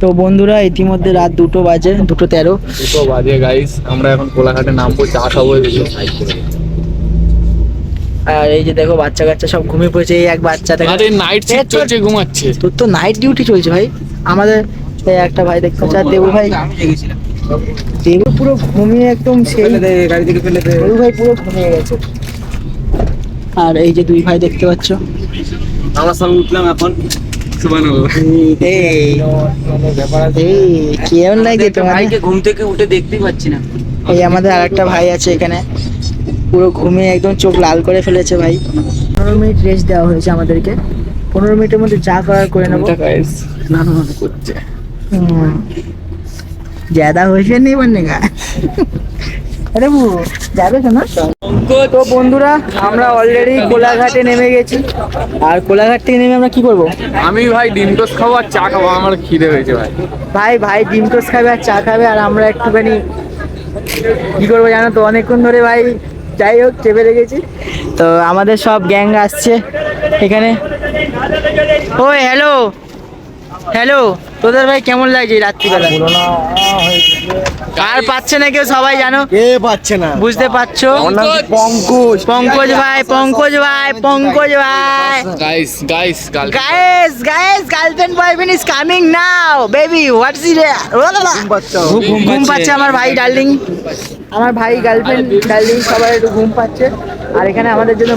তো বন্ধুরা ইতিমধ্যে রাত দুটো বাজে দুটো তেরো। দুটো বাজে গাইস আমরা এখন কোলাঘাটে নামবো চা খাব আর এই যে দেখো বাচ্চা কাচ্চা সব ঘুমিয়ে পড়েছে এই এক বাচ্চা দেখো। আরে নাইট শিফট চলছে ঘুমাচ্ছে। তোর তো নাইট ডিউটি চলছে ভাই। আমাদের এই একটা ভাই দেখতে পাচ্ছি দেবু ভাই দেবু পুরো ঘুমিয়ে একদম সেই গাড়ি থেকে ফেলে দেবু ভাই পুরো ঘুমিয়ে গেছে। আর এই যে দুই ভাই দেখতে পাচ্ছ। আমরা সব উঠলাম এখন। আমাদের আর একটা ভাই আছে এখানে। পুরো ঘুমিয়ে একদম চোখ লাল করে ফেলেছে ভাই। পনেরো মিনিট রেস্ট দেওয়া হয়েছে আমাদেরকে। পনেরো মিনিটের মধ্যে চা করার করে নেব। করছে। জ্যাদা হয়েছে নেই মানে গা আরে বু যাবে কেন? তো বন্ধুরা আমরা অলরেডি কোলাঘাটে নেমে গেছি। আর কোলাঘাট থেকে নেমে আমরা কি করব? আমি ভাই ডিম টোস্ট খাব আর চা খাব আমার খিদে হয়েছে ভাই। ভাই ভাই ডিম টোস্ট খাবে আর চা খাবে আর আমরা একটুখানি কি করব জানো তো? অনেকক্ষণ ধরে ভাই যাই হোক চেপে রেখেছি। তো আমাদের সব গ্যাং আসছে এখানে। ও হ্যালো হ্যালো তোদের ভাই কেমন লাগছে রাত্রিবেলা আর পাচ্ছে না কেউ সবাই জানো? কে পাচ্ছে না? বুঝতে পারছ? পঙ্কজ। পঙ্কজ ভাই পঙ্কজ ভাই পঙ্কজ ভাই। গাইস গাইস কাল guys guys girlfriend boyfriend is coming now baby what's it ঘুম পাচ্ছে আমার। ভাই ডার্লিং আমার ভাই গার্লফ্রেন্ড ডার্লিং সবাই একটু ঘুম পাচ্ছে। আর এখানে আমাদের জন্য